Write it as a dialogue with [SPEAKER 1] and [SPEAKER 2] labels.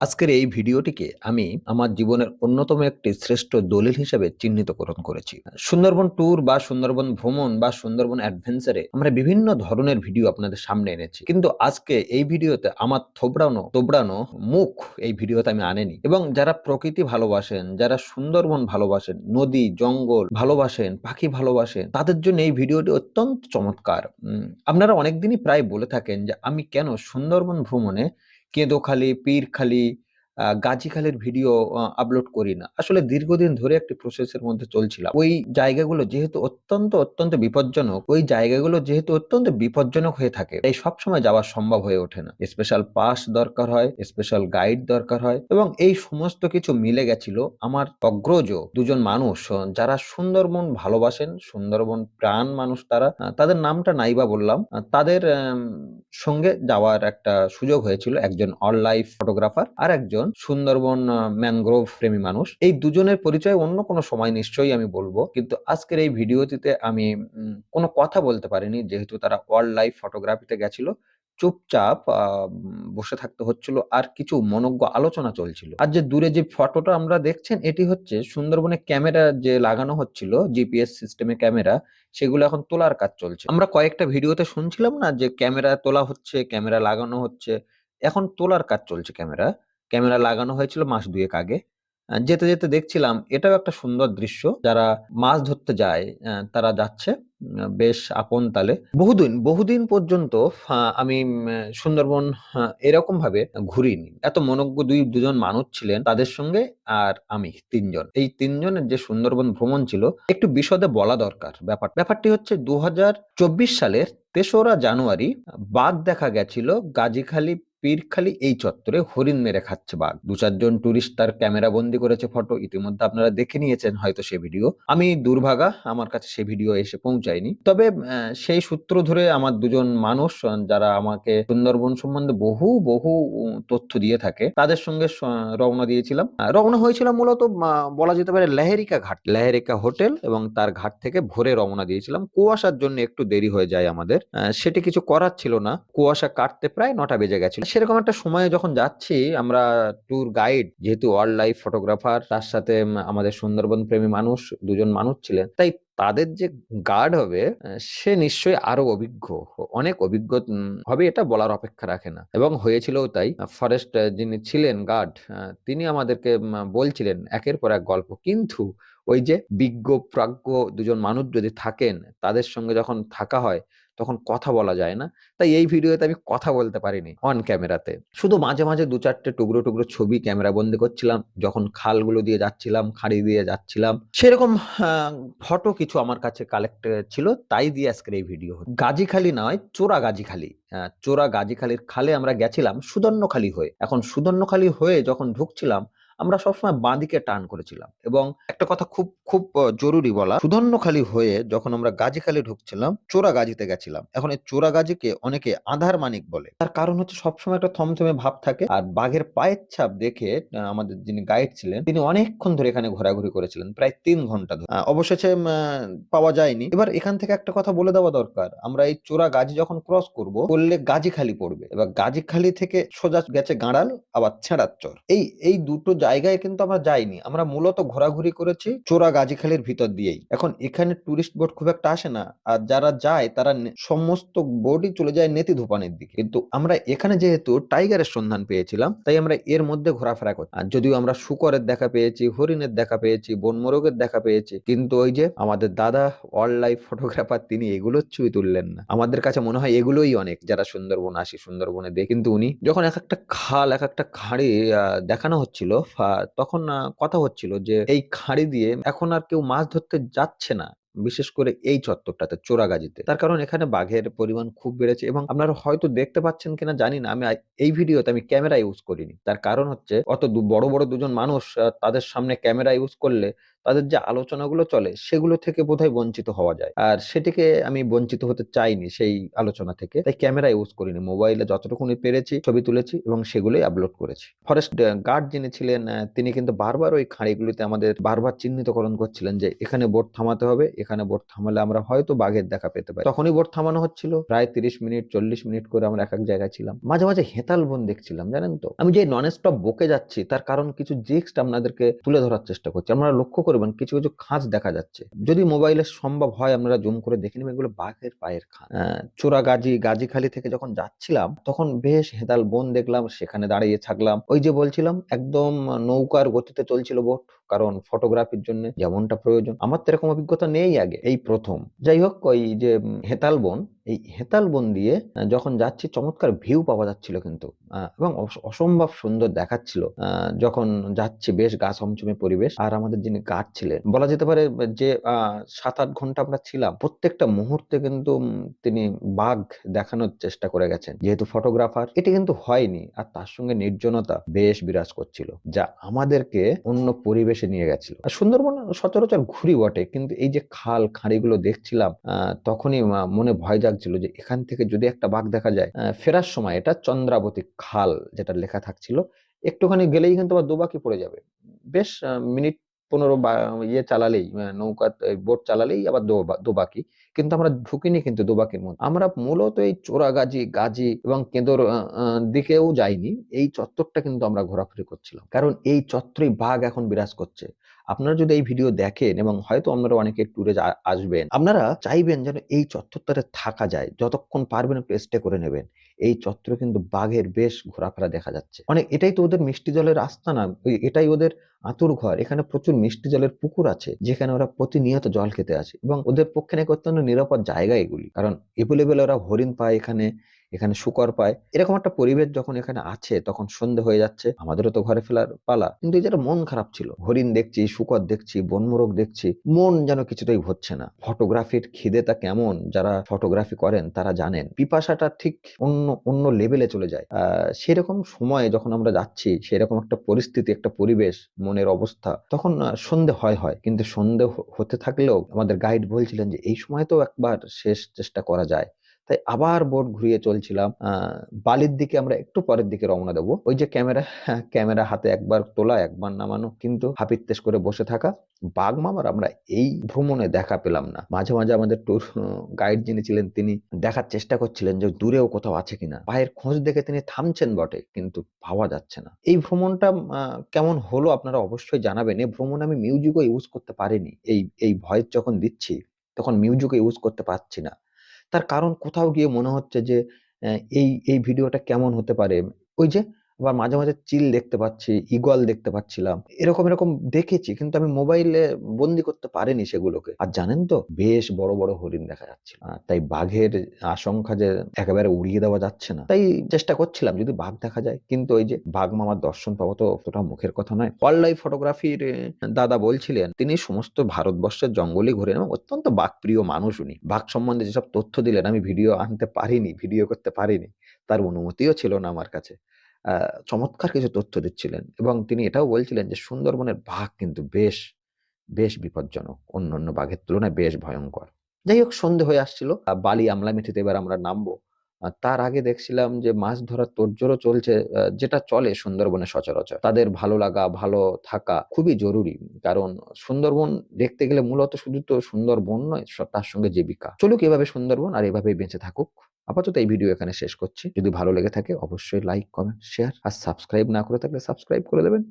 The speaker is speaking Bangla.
[SPEAKER 1] আজকের এই ভিডিওটিকে আমি আমার জীবনের অন্যতম একটি শ্রেষ্ঠ দলিল হিসেবে চিহ্নিতকরণ করেছি। সুন্দরবন ট্যুর বা সুন্দরবন ভ্রমণ বা সুন্দরবন অ্যাডভেঞ্চারে আমরা বিভিন্ন ধরনের ভিডিও আপনাদের সামনে এনেছি। কিন্তু আজকে এই ভিডিওতে আমার থোবড়ানো, তোবড়ানো মুখ এই ভিডিওতে আমি আনেনি। এবং যারা প্রকৃতি ভালোবাসেন, যারা সুন্দরবন ভালোবাসেন, নদী, জঙ্গল ভালোবাসেন, পাখি ভালোবাসেন, তাদের জন্য এই ভিডিওটি অত্যন্ত চমৎকার। আপনারা অনেকদিনই প্রায় বলে থাকেন যে আমি কেন সুন্দরবন ভ্রমণে কেঁদোখালি, পীরখালি, আ গাজীখালির ভিডিও আপলোড করি না। আসলে দীর্ঘদিন ধরে একটি প্রসেসের মধ্যে চলছিলাম। ওই জায়গাগুলো যেহেতু অত্যন্ত, অত্যন্ত বিপজ্জনক, ওই জায়গাগুলো যেহেতু অত্যন্ত বিপজ্জনক হয়ে থাকে, তাই সবসময় যাওয়া সম্ভব হয়ে ওঠে না। স্পেশাল পাস দরকার হয়, স্পেশাল গাইড দরকার হয় এবং এই সমস্ত কিছু মিলে গেছিল আমার অগ্রজ দুজন মানুষ যারা সুন্দরবন ভালোবাসেন, সুন্দরবন প্রাণ মানুষ তারা। তাদের নামটা নাইবা বললাম। তাদের সঙ্গে যাওয়ার একটা সুযোগ হয়েছিল। একজন ওয়াইল্ড লাইফ ফটোগ্রাফার আরেকজন সুন্দরবন ম্যানগ্রোভ প্রেমী মানুষ। এই দুজনের পরিচয় অন্য কোনো সময় নিশ্চয়ই আমি বলব কিন্তু আজকের এই ভিডিওটিতে আমি কোনো কথা বলতে পারিনি যেহেতু তারা ওয়াইল্ড লাইফ ফটোগ্রাফিতে গেছিল। চুপচাপ বসে থাকতে হচ্ছিল আর কিছু মনোজ্ঞ আলোচনা চলছিল। আর যে দূরে যে ফটোটা আমরা দেখছেন এটি হচ্ছে সুন্দরবনে ক্যামেরা যে লাগানো হচ্ছিল জিপিএস সিস্টেমে ক্যামেরা সেগুলো এখন তোলার কাজ চলছে। আমরা কয়েকটা ভিডিওতে শুনছিলাম না যে ক্যামেরা তোলা হচ্ছে, ক্যামেরা লাগানো হচ্ছে। এখন তোলার কাজ চলছে ক্যামেরা। ক্যামেরা লাগানো হয়েছিল মাস দুয়েক আগে। যেতে, যেতে দেখছিলাম এটাও একটা সুন্দর দৃশ্য। যারা মাছ ধরতে যায় তারা যাচ্ছে বেশ আপন তালে। বহুদিন, বহুদিন পর্যন্ত আমি সুন্দরবন আ এরকমভাবে ঘুরিনি। এত মনোজ্ঞ দুই দুজন মানুষ ছিলেন তাদের সঙ্গে আর আমি তিনজন এই তিনজনের যে সুন্দরবন ভ্রমণ ছিল একটু বিশদে বলা দরকার ব্যাপার ব্যাপারটি হচ্ছে ২০২৪ সালের তেসরা জানুয়ারি বাঘ দেখা গেছিল গাজীখালী, পীরখালী এই চত্বরে হরিণ মেরে খাচ্ছে বাঘ। ২-৪ জন টুরিস্ট তার ক্যামেরা বন্দি করেছে ফটো। ইতিমধ্যে আপনারা দেখে নিয়েছেন হয়তো সে ভিডিও। আমি দুর্ভাগা আমার কাছে সে ভিডিও এসে পৌঁছায়নি। তবে সেই সূত্র ধরে আমার দুজন মানুষ যারা আমাকে সুন্দরবন সম্বন্ধে বহু, বহু তথ্য দিয়ে থাকে তাদের সঙ্গে রওনা দিয়েছিলাম। রওনা হয়েছিলাম মূলত বলা যেতে পারে লেহেরিকা ঘাট। লেহেরিকা হোটেল এবং তার ঘাট থেকে ভোরে রওনা দিয়েছিলাম। কুয়াশার জন্য একটু দেরি হয়ে যায় আমাদের। সেটি কিছু করার ছিল না। কুয়াশা কাটতে প্রায় নটা বেজে গেছিল। সেরকম একটা সময়ে যখন যাচ্ছি, আমরা ট্যুর গাইড যেহেতু ওয়াইল্ড লাইফ ফটোগ্রাফার তার সাথে আমাদের সুন্দরবন প্রেমী মানুষ দুজন মানুষ ছিলেন। তাই তাদের যে গার্ড হবে সে নিশ্চয়ই আরও অভিজ্ঞ। অনেক অভিজ্ঞ হবে এটা বলার অপেক্ষা রাখে না। এবং হয়েছিলও তাই। ফরেস্ট যিনি ছিলেন গার্ড তিনি আমাদেরকে বলছিলেন একের পর এক গল্প। কিন্তু ওই যে বিজ্ঞ প্রাজ্ঞ দুজন মানুষ যদি থাকেন, তাদের সঙ্গে যখন থাকা হয় তখন কথা বলা যায় না। তাই এই ভিডিওতে আমি কথা বলতে পারিনি অন ক্যামেরাতে। শুধু মাঝে, মাঝে দু চারটে টুকরো, টুকরো ছবি ক্যামেরা বন্দি করছিলাম। যখন খালগুলো দিয়ে যাচ্ছিলাম, খাঁড়ি দিয়ে যাচ্ছিলাম। সেরকম ফটো কিছু আমার কাছে কালেক্ট ছিল তাই দিয়ে আজকের এই ভিডিও। গাজীখালী নয় চোরা গাজীখালী। চোরা গাজীখালীর খালে আমরা গেছিলাম সুদর্ণখালী হয়ে। এখন সুদর্ণখালী হয়ে যখন ঢুকছিলাম আমরা সবসময় বাঁদিকে টার্ন করেছিলাম এবং একটা কথা খুব, খুব জরুরি বলা সুদর্ণখালী হয়ে যখন আমরা গাজীখালী ঢুকছিলাম চোরাগাজীতে গেছিলাম। এখন এই চোরাগাজীকে অনেকে আঁধার মানিক বলে। তার কারণ হচ্ছে সবসময় একটা থমথমে ভাব থাকে আর বাঘের পায়ের ছাপ দেখে আমাদের যিনি গাইড ছিলেন তিনি অনেকক্ষণ ধরে এখানে ঘোরাঘুরি করেছিলেন। প্রায় তিন ঘণ্টা ধরে। অবশেষে পাওয়া যায়নি। এবার এখান থেকে একটা কথা বলে দেওয়া দরকার। আমরা এই চোরাগাজী যখন ক্রস করব করলে গাজীখালী পড়বে। এবার গাজীখালী থেকে সোজা গেছে গাঁড়াল আবার ছেঁড়ার চর। এই, এই দুটো জায়গায় কিন্তু আমরা যাইনি। আমরা মূলত ঘোরাঘুরি করেছি চোরা গাজীখালীর ভিতর দিয়েই। এখন এখানে টুরিস্ট বোর্ড খুব একটা আসে না। আর যারা যায় তারা সমস্ত বোর্ডই চলে যায় নেতিধুপানির দিকে। কিন্তু আমরা এখানে যেহেতু টাইগারের সন্ধান পেয়েছিলাম তাই আমরা এর মধ্যে ঘোরাফেরা করি আর যদিও আমরা শুকরের দেখা পেয়েছি, হরিণের দেখা পেয়েছি, বনমোরগের দেখা পেয়েছি। কিন্তু ওই যে আমাদের দাদা ওয়াইল্ড লাইফ ফটোগ্রাফার তিনি এগুলোর ছবি তুললেন না। আমাদের কাছে মনে হয় এগুলোই অনেক যারা সুন্দরবন আসি, সুন্দরবনে দেখি। কিন্তু উনি যখন এক একটা খাল, এক একটা খাঁড়ি দেখানো হচ্ছিল তখন কথা হচ্ছিল যে এই খাঁড়ি দিয়ে এখন আর কেউ মাছ ধরতে যাচ্ছে না। বিশেষ করে এই চত্বরটাতে চোরাগাজিতে তার কারণ এখানে বাঘের পরিমাণ খুব বেড়েছে এবং আপনারা হয়তো দেখতে পাচ্ছেন কিনা জানি না। আমি এই ভিডিওতে আমি ক্যামেরা ইউজ করিনি। তার কারণ হচ্ছে অত বড়, বড় দুজন মানুষ তাদের সামনে ক্যামেরা ইউজ করলে তাদের যে আলোচনাগুলো চলে, সেগুলো থেকে বোধহয় বঞ্চিত হওয়া যায়। আর সেটিকে আমি বঞ্চিত হতে চাইনি সেই আলোচনা থেকে। তাই ক্যামেরা ইউজ করিনি। মোবাইলে যতটুকুনি পেরেছি, ছবি তুলেছি এবং সেগুলোই আপলোড করেছি। ফরেস্ট গার্ড যিনি ছিলেন তিনি কিন্তু বারবার ওই খাঁড়িগুলিতে আমাদের বারবার চিহ্নিতকরণ করছিলেন যে এখানে বোট থামাতে হবে, এখানে বোট থামালে আমরা হয়তো বাঘের দেখা পেতে পারি। তখনই বোট থামানো হচ্ছিল। প্রায় তিরিশ মিনিট, চল্লিশ মিনিট করে আমরা এক এক জায়গায় ছিলাম। মাঝে মাঝে হেতাল বন দেখছিলাম, জানেন তো? আমি যে নন স্টপ বকে যাচ্ছি, তার কারণ কিছু জিক্সট আপনাদেরকে তুলে ধরার চেষ্টা করছি। আমরা লক্ষ্য করবেন কিছু কিছু খাঁজ দেখা যাচ্ছে। যদি মোবাইলে সম্ভব হয়, আপনারা জুম করে দেখে নেবেন এগুলো বাঘের পায়ের খাঁজ। চোরা গাজী, গাজীখালি থেকে যখন যাচ্ছিলাম, তখন বেশ হেতাল বন দেখলাম, সেখানে দাঁড়িয়ে থাকলাম। ওই যে বলছিলাম, একদম নৌকার গতিতে চলছিল বোট, কারণ ফটোগ্রাফির জন্য যেমনটা প্রয়োজন। আমার তো এরকম অভিজ্ঞতা নেই আগে, এই প্রথম। যাই হোক, ওই যে হেতাল বন এই হেতাল বন দিয়ে যখন যাচ্ছি, চমৎকার ভিউ পাওয়া যাচ্ছিল কিন্তু। এবং অসম্ভব সুন্দর দেখাচ্ছিল। যখন যাচ্ছি, বেশ গা ছমছমে পরিবেশ। আর আমাদের যিনি গার্ড ছিলেন, বলা যেতে পারে যে সাত আট ঘণ্টা আমরা ছিলাম। প্রত্যেকটা মুহূর্তে কিন্তু তিনি বাঘ দেখানোর চেষ্টা করে গেছেন। যেহেতু ফটোগ্রাফার এটি কিন্তু হয়নি। আর তার সঙ্গে নির্জনতা বেশ বিরাজ করছিল, যা আমাদেরকে অন্য পরিবেশে নিয়ে গেছিল। সুন্দরবন সচরাচর ঘুরি বটে, কিন্তু এই যে খাল, খাঁড়িগুলো দেখছিলাম তখনই মনে ভয় জাগছিল যে এখান থেকে যদি একটা বাঘ দেখা যায় ফেরার সময় এটা চন্দ্রাবতী খাল যেটা লেখা থাকছিল, একটুখানি গেলেই কিন্তু আবার দুবাকি পড়ে যাবে। বেশ মিনিট পনেরো বা ইয়ে চালালেই নৌকা বোট চালালেই আবার দোবা- দুবাকি। কিন্তু আমরা ঢুকিনি কিন্তু দুবাকির মধ্যে। আমরা মূলত এই চোরাগাজী, গাজী এবং কেঁদর দিকেও যাইনি। এই চত্বরটা কিন্তু আমরা ঘোরাঘুরি করছিলাম। কারণ এই চত্বরেই বাঘ এখন বিরাজ করছে। আপনারা যদি এই ভিডিও দেখেন এবং হয়তো আপনারা অনেকে ট্যুরে আসবেন, আপনারা চাইবেন যেন এই চত্বরটাতে থাকা যায়। যতক্ষণ পারবেন একটু স্টে করে নেবেন। এই চত্বরে কিন্তু বাঘের বেশ ঘোরাফেরা দেখা যাচ্ছে। অনেক এটাই তো ওদের মিষ্টি জলের আস্তানা ওই এটাই ওদের আতুর ঘর। এখানে প্রচুর মিষ্টি জলের পুকুর আছে, যেখানে ওরা প্রতিনিয়ত জল খেতে আসে এবং ওদের পক্ষে নাকি অত্যন্ত নিরাপদ জায়গা এগুলি। কারণ এভেলেবেল ওরা হরিণ পায় এখানে এখানে শুকর পায়। এরকম একটা পরিবেশ যখন এখানে আছে, তখন সন্ধে হয়ে যাচ্ছে, আমাদেরও তো ঘরে ফেলার পালা। কিন্তু এই যেটা মন খারাপ ছিল, হরিণ দেখছি, শুকর দেখছি বনমোরগ দেখছি, মন যেন কিছুতেই হচ্ছে না। ফটোগ্রাফির খিদেটা কেমন? যারা ফটোগ্রাফি করেন, তারা জানেন। পিপাসাটা ঠিক অন্য অন্য লেভেলে চলে যায়। সেরকম সময়ে যখন আমরা যাচ্ছি, সেরকম একটা পরিস্থিতি, একটা পরিবেশ, মনের অবস্থা, তখন সন্ধে হয় হয়। কিন্তু সন্ধে হতে থাকলেও আমাদের গাইড বলছিলেন যে, এই সময় তো একবার শেষ চেষ্টা করা যায়। তাই আবার বোট ঘুরিয়ে চলছিলাম। বালির দিকে আমরা একটু পরের দিকে রওনা দেবো। ওই যে ক্যামেরা ক্যামেরা হাতে একবার তোলা, একবার নামানো, কিন্তু হাপিত্তেশ করে বসে থাকা বাঘ মামার আমরা এই ভ্রমণে দেখা পেলাম না। মাঝে মাঝে আমাদের ট্যুর গাইড যিনি ছিলেন, তিনি দেখার চেষ্টা করছিলেন যে দূরেও কোথাও আছে কিনা। পায়ের খোঁজ দেখে তিনি থামছেন বটে, কিন্তু পাওয়া যাচ্ছে না। এই ভ্রমণটা কেমন হলো আপনারা অবশ্যই জানাবেন। এই ভ্রমণে আমি মিউজিকও ইউজ করতে পারিনি। এই এই ভয়েস যখন দিচ্ছি, তখন মিউজিকও ইউজ করতে পারছি না। তার কারণ কোথাও গিয়ে মনে হচ্ছে যে এই এই ভিডিওটা কেমন হতে পারে? ওই যে আবার মাঝে মাঝে চিল দেখতে পাচ্ছি, ইগল দেখতে পাচ্ছিলাম। এরকম এরকম দেখেছি কিন্তু আমি মোবাইলে বন্দি করতে পারিনি সেগুলোকে। আর জানেন তো, বেশ বড় বড় হরিণ দেখা যাচ্ছিল তাই বাঘের আশঙ্কা যে একেবারে উড়িয়ে দেওয়া যাচ্ছে না। তাই চেষ্টা করছিলাম যদি বাঘ দেখা যায়। কিন্তু ওই যে বাঘ মামার দর্শন পাবো তো অতটা মুখের কথা নয়। ওয়াইল্ড লাইফ ফটোগ্রাফির দাদা বলছিলেন, তিনি সমস্ত ভারতবর্ষের জঙ্গলই ঘুরেন এবং অত্যন্ত বাঘপ্রিয় মানুষ উনি। বাঘ সম্বন্ধে যেসব তথ্য দিলেন, আমি ভিডিও আনতে পারিনি, ভিডিও করতে পারিনি। তার অনুমতিও ছিল না আমার কাছে। চমৎকার কিছু তথ্য দিচ্ছিলেন এবং তিনি এটাও বলছিলেন যে সুন্দরবনের বাঘ কিন্তু বেশ বেশ বিপজ্জনক, অন্য অন্য বাঘের তুলনায় বেশ ভয়ঙ্কর। যাই হোক, সন্ধে হয়ে আসছিল বালি আমলা মেথিতে এবার আমরা নামবো। তার আগে দেখছিলাম যে মাছ ধরার তোড়জোড়ও চলছে যেটা চলে সুন্দরবনে সচরাচর। তাদের ভালো লাগা, ভালো থাকা খুবই জরুরি, কারণ সুন্দরবন দেখতে গেলে মূলত শুধু তো সুন্দরবন নয় তার সঙ্গে জীবিকা। চলুক এভাবে সুন্দরবন আর এভাবেই বেঁচে থাকুক। আপাতত এই ভিডিও এখানে শেষ করছি। যদি ভালো লেগে থাকে, অবশ্যই লাইক কমেন্ট শেয়ার আর সাবস্ক্রাইব না করে থাকলে সাবস্ক্রাইব করে দেবেন।